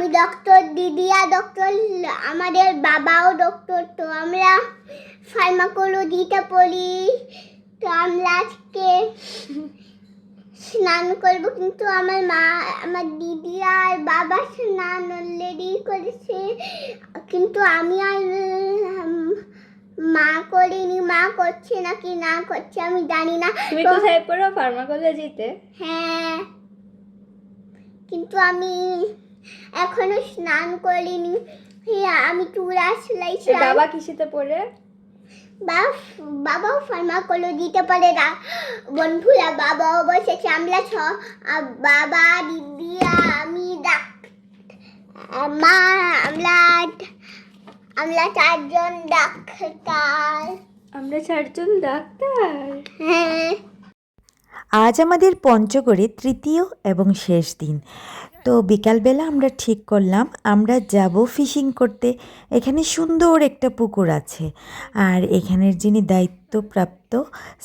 আমি doctor দিদিয়া doctor আমাদের বাবাও ডক্টর তো আমরা ফার্মাকোলজিতে পড়ি। তো আমরা আজকে স্নান করব কিন্তু আমার মা আমার দিদি আর বাবা স্নান অলরেডি করেছে। কিন্তু আমি আর মা করিনি মা করছে নাকি না করছে আমি জানি না। তুমি কোথায় পড়ো? ফার্মাকোলজিতে হ্যাঁ। কিন্তু আমি এখনও স্নান করিনি। হ্যাঁ, আমি চূড়া সেলাই সে বাবা কিসেতে পড়ে? বাবাও ফার্মাকোলজিতে পড়ে না। বন্ধুরা বাবাও বসেছে আমরা ছ। বাবা দিদি আমি ডাক মা আমরা আমরা চারজন ডাক্তার। আমরা চারজন ডাক্তার? হ্যাঁ। আজ আমাদের পঞ্চগড়ে তৃতীয় এবং শেষ দিন। তো বিকালবেলা আমরা ঠিক করলাম, আমরা যাব ফিশিং করতে। এখানে সুন্দর একটা পুকুর আছে। আর এখানের যিনি দায়িত্বপ্রাপ্ত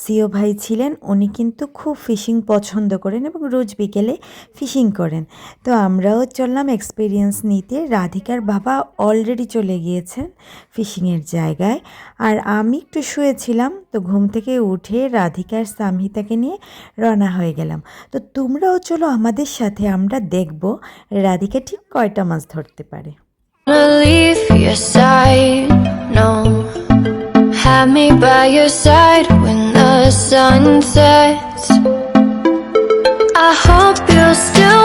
সিও ভাই ছিলেন উনি কিন্তু খুব ফিশিং পছন্দ করেন এবং রোজ বিকেলে ফিশিং করেন। তো আমরাও চললাম এক্সপিরিয়েন্স নিতে। রাধিকার বাবা অলরেডি চলে গিয়েছেন ফিশিংয়ের জায়গায়। আর আমি একটু শুয়েছিলাম তো ঘুম থেকে উঠে রাধিকার সামহিতাকে নিয়ে রওনা হয়ে গেলাম। তো তোমরাও চলো আমাদের সাথে আমরা দেখব রাধিকা ঠিক কয়টা মাছ ধরতে পারে। Leave your side, no. Have me by your side when the sun sets. I hope you'll still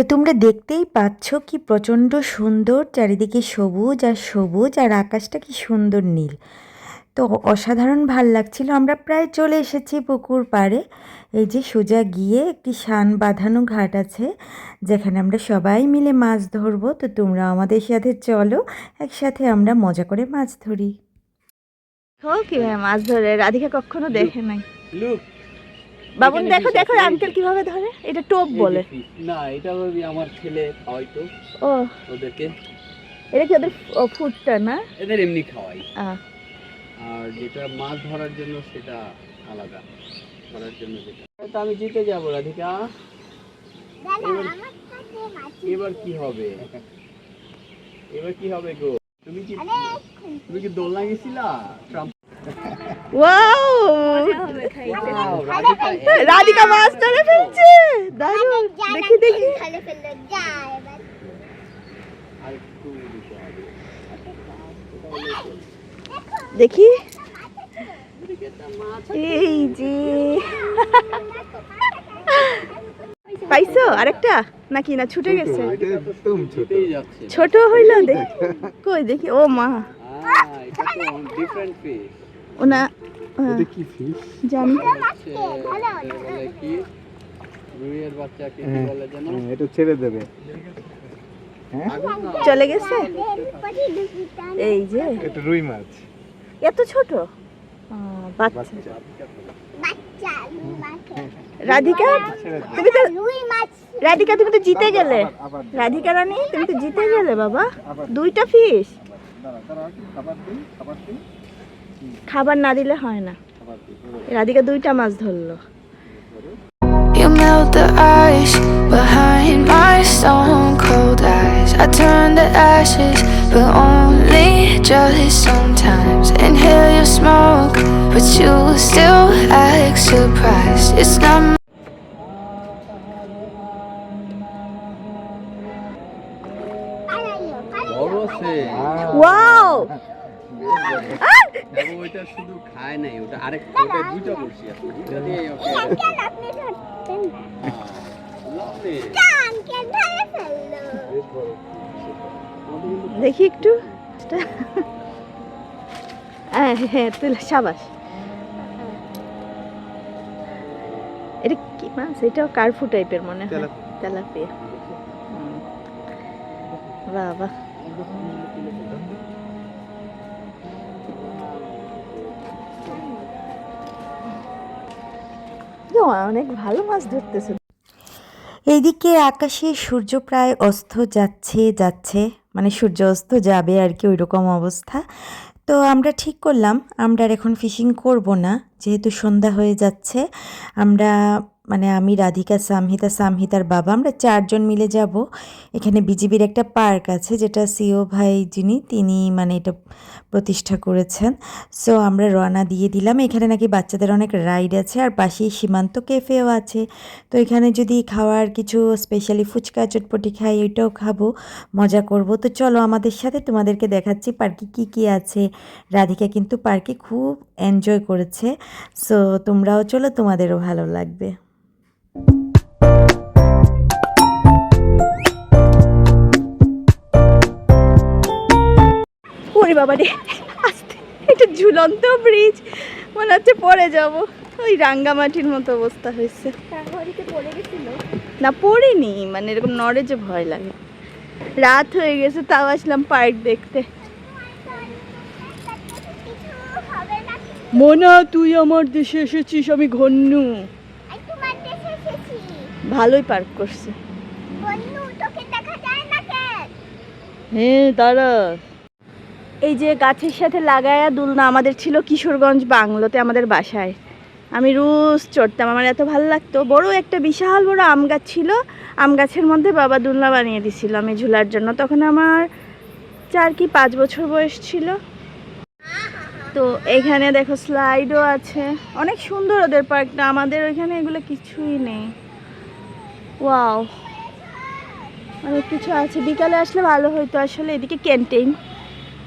তো তোমরা দেখতেই পাচ্ছ কি প্রচণ্ড সুন্দর চারিদিকে সবুজ আর সবুজ আর আকাশটা কি সুন্দর নীল। তো অসাধারণ ভালো লাগছিল। আমরা প্রায় চলে এসেছি পুকুর পাড়ে। এই যে সোজা গিয়ে একটি শান বাঁধানো ঘাট আছে যেখানে আমরা সবাই মিলে মাছ ধরবো। তো তোমরা আমাদের সাথে চলো একসাথে আমরা মজা করে মাছ ধরি। ও কীভাবে মাছ ধরে? রাধিকা কখনো দেখে নাই। বাবুন দেখো দেখো আঙ্কেল কীভাবে ধরে? এটা টোপ বলে। না এটা ওই আমার ছেলে খাওয়াই তো। ও। ওদেরকে। এটা কি ওদের ফুডটা না? এদের এমনি খাওয়াই। আর যেটা মাছ ধরার জন্য সেটা আলাদা। ধরার জন্য যেটা। তো আমি জিতে যাব রাধিকা। এবার এবার কি হবে? এবার কি হবে গো? তুমি কি তুমি কি দোলনা গেছিলা? ট্রাম্প রাধিকা রাধিকা মাছ ধরে ফেলছে! দারুণ! দেখি দেখি। দেখি। এদিকে একটা মাছ এই যে। পাইছো আরেকটা? নাকি না ছুটে গেছে? ছোট হইল দেখ কই দেখি? ও মা। আহ, এটা তো ডিফারেন্ট ফিশ ওনা জানি কি রুইয়ের বাচ্চাকে কি বলে যেন এটা ছেড়ে দেবে। আগুন চলে গেছে? এই যে। এটা রুই মাছ। এত ছোট? বাচ্চা। রাধিকা তুমি তো রুই মাছ। রাধিকা তুমি তো জিতে গেলে। রাধিকা রানী তুমি তো জিতে গেলে বাবা। দুইটা ফিশ দাঁড়া দাঁড়া খাবার দিই খাবার দিই। খাবার না দিলে হয় না খাবার দিই রাধিকা দুইটা মাছ ধরলো You melt the ice behind my stone cold eyes. I turn to ashes, but only just sometimes. Inhale your smoke, but you still act surprised. It's not পালাইও বড় ওইটা শুধু খায় নাই ওটা আরেক ওটা দুইটা বসি আছে দিয়ে ওকে আঙ্কেল আপনি ধরতেন না। আঙ্কেল ধরে ফেলল? দেখি একটু। হ্যাঁ হ্যাঁ সাবাস। এটা কি মাছ? এটাও কার্ফু টাইপের মনে হয়। তেলাপিয়া। বাবা অনেক ভালো মাছ ধরতেছে। এইদিকে আকাশে সূর্য প্রায় অস্ত যাচ্ছে যাচ্ছে মানে সূর্য অস্ত যাবে আর কি ওইরকম অবস্থা। তো আমরা ঠিক করলাম, আমরা এখন ফিশিং করব না, যেহেতু সন্ধ্যা হয়ে যাচ্ছে, আমরা মানে আমি, রাধিকা, সামহিতা, সামহিতার বাবা। আমরা চারজন মিলে যাব। এখানে বিজিবির একটা পার্ক আছে, যেটা সিও ভাই যিনি, তিনি মানে এটা প্রতিষ্ঠা করেছেন। সো আমরা রওনা দিয়ে দিলাম। এখানে নাকি বাচ্চাদের অনেক রাইড আছে, আর পাশেই সীমান্ত ক্যাফেও আছে। তো এখানে যদি খাওয়ার কিছু স্পেশালি ফুচকা, চটপটি খাই, ওইটাও খাব, মজা করব। তো চলো আমাদের সাথে তোমাদেরকে দেখাচ্ছি পার্কে কি কি আছে। রাধিকা কিন্তু পার্কে খুব এনজয় করেছে। সো তোমরাও চলো, তোমাদেরও ভালো লাগবে। ওরে বাবা রে আস্তে এটা ঝুলন্ত ব্রিজ মনে হচ্ছে পড়ে যাব। ওই রাঙ্গামাটির মতো অবস্থা হয়েছে। না পড়িনি মানে এরকম নড়ে যে ভয় লাগে। রাত হয়ে গেছে তাও আসলাম পার্ক দেখতে। মোনা তুই আমার দেশে এসেছিস আমি ঘন্নু। ভালোই পার্ক করছে। হ্যাঁ দাঁড়া। এই যে গাছের সাথে লাগায়া দুলনা আমাদের ছিল কিশোরগঞ্জ বাংলোতে আমাদের বাসায়। আমি রোজ চড়তাম, আমার এত ভালো লাগতো। বড় একটা বিশাল বড় আম গাছ ছিল, আম গাছের মধ্যে বাবা দুলনা বানিয়ে দিছিল আমি ঝুলার জন্য। তখন আমার চার কি পাঁচ বছর বয়স ছিল। তো এখানে দেখো স্লাইডও আছে। অনেক সুন্দর ওদের পার্কটা, আমাদের ওইখানে এগুলো কিছুই নেই। ওয়াও। অনেক কিছু আছে। বিকালে আসলে ভালো হতো আসলে এদিকে ক্যান্টিন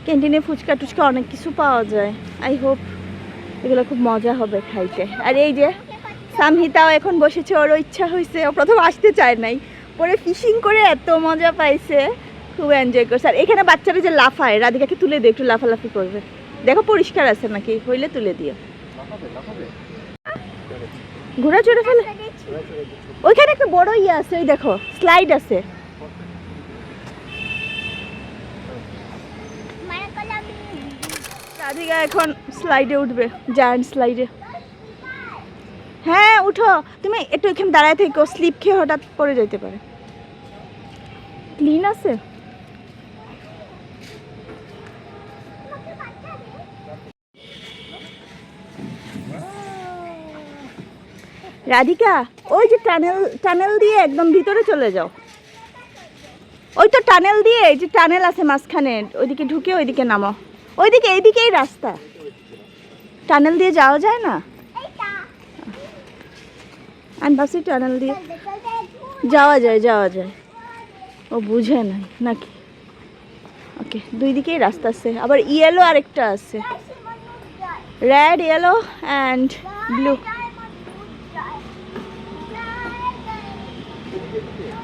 ক্যান্টিনে ফুচকা টুচকা অনেক কিছু পাওয়া যায়। আই হোপ এগুলো খুব মজা হবে খাইতে। আর এই যে সামহিতাও এখন বসেছে ওরও ইচ্ছা হয়েছে ও প্রথম আসতে চায় নাই। পরে ফিশিং করে এত মজা পাইছে খুব এনজয় করছে। আর এখানে বাচ্চারা যে লাফায় রাধিকাকে তুলে দিয়ে একটু লাফালাফি করবে। দেখো পরিষ্কার আছে নাকি? হইলে তুলে দিও। ঘোরা চড়ে ফেলে। ওইখানে একটা বড় ইয়ে আছে ওই দেখো স্লাইড আছে মানে করলে আমি রাধিকা এখন স্লাইডে উঠবে জায়ান্ট স্লাইডে হ্যাঁ উঠো। তুমি একটু এখানে দাঁড়ায় থেকো স্লিপ খেয়ে হঠাৎ পড়ে যেতে পারে। ক্লিন আছে? রাধিকা, ওই যে টানেল টানেল দিয়ে একদম ভিতরে চলে যাও। ওই তো টানেল দিয়ে এই যে টানেল আছে মাঝখানে, ওইদিকে ঢুকে ওইদিকে নামো ওইদিকে, এইদিকেই রাস্তা। টানেল দিয়ে যাওয়া যায় না? আমি টানেল দিয়ে যাওয়া যায় যাওয়া যায়। ও বুঝে নাই নাকি? ওকে দুই দিকেই রাস্তা আছে। আবার ইয়েলো আরেকটা আছে। Red yellow and blue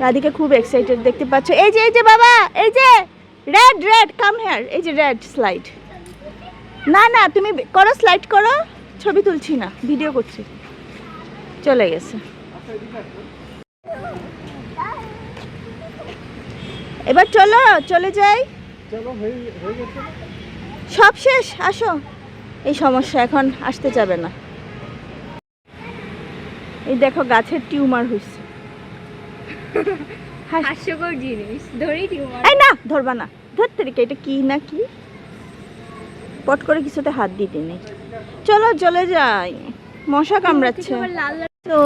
Radhika খুব এক্সাইটেড দেখতে পাচ্ছ। এই যে এই যে বাবা, এই যে রেড রেড কাম হেয়ার এই যে রেড স্লাইড না না তুমি করো স্লাইড করো। ছবি তুলছি না ভিডিও করছি। চলে গেছে। এবার চলো চলে যাই। চলো হয়ে হয়ে গেছে। সব শেষ আসো। এই সমস্যা এখন আসতে যাবে না। এই দেখো গাছের টিউমার হয়েছে হাস্যকর জিনিস ধরেই টিউমার। এই না ধরবা না। ধরতে রেখে এটা কি না কি? পট করে কিছুতে হাত দিতে নেই। চলো চলে যাই। মশা কামড়াচ্ছে। তো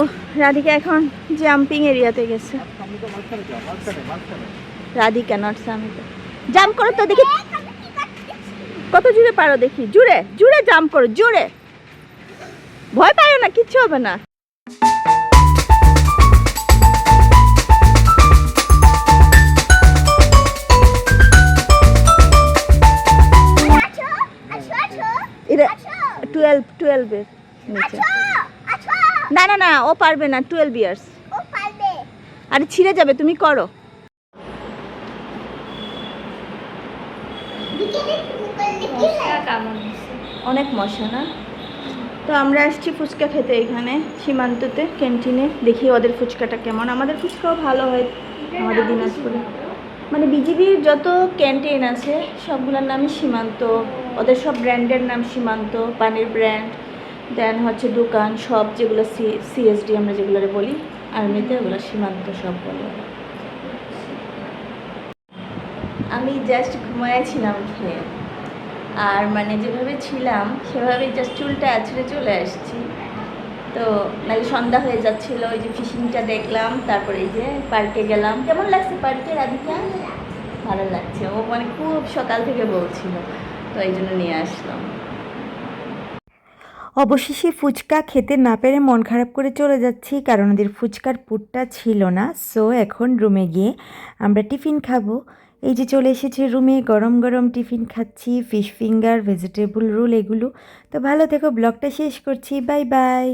রাধিকা এখন জাম্পিং এরিয়াতে গেছে। রাধিকা নট সামিতা জাম্প করো তো দেখি। কত জুড়ে পারো দেখি? জুড়ে জুড়ে জাম্প করো, জুড়ে। ভয় পায় না, কিচ্ছু হবে না। টুয়েলভের নিচে। না না না ও পারবে না টুয়েলভ ইয়ার্স ও পারবে। আরে ছিঁড়ে যাবে তুমি করো? অনেক মশা না? তো আমরা আসছি ফুচকা খেতে এখানে সীমান্ততে ক্যান্টিনে দেখি ওদের ফুচকাটা কেমন। আমাদের ফুচকাও ভালো হয় আমাদের দিনাজপুরে। মানে বিজিবির যত ক্যান্টিন আছে সবগুলোর নামই সীমান্ত। ওদের সব ব্র্যান্ডের নাম সীমান্ত পানির ব্র্যান্ড দেন হচ্ছে দোকান, সব যেগুলো সি সিএসডি আমরা যেগুলো বলি, আর্মিতে ওগুলো সীমান্ত সব বলে। আমি জাস্ট ঘুমাইছিলাম খেয়ে আর মানে যেভাবে ছিলাম, সেভাবেই জাস্ট চুলটা আছড়ে চলে আসছি। তো নাকি সন্ধ্যা হয়ে যাচ্ছিল, ওই যে ফিশিংটা দেখলাম, তারপরে এই যে পার্কে গেলাম। কেমন লাগছে পার্কে রাধিকা ভালো লাগছে। ও মানে খুব সকাল থেকে বলছিল, তো এই জন্য নিয়ে আসলাম। অবশেষে ফুচকা খেতে না পেরে মন খারাপ করে চলে যাচ্ছি, কারণ ওদের ফুচকার পুটটা ছিল না। সো এখন রুমে গিয়ে আমরা টিফিন খাব। এই যে চলে এসেছি রুমে গরম গরম টিফিন খাচ্ছি ফিশ ফিঙ্গার ভেজিটেবল রোল এগুলো। তো ভালো থেকো, ব্লগটা শেষ করছি বাই বাই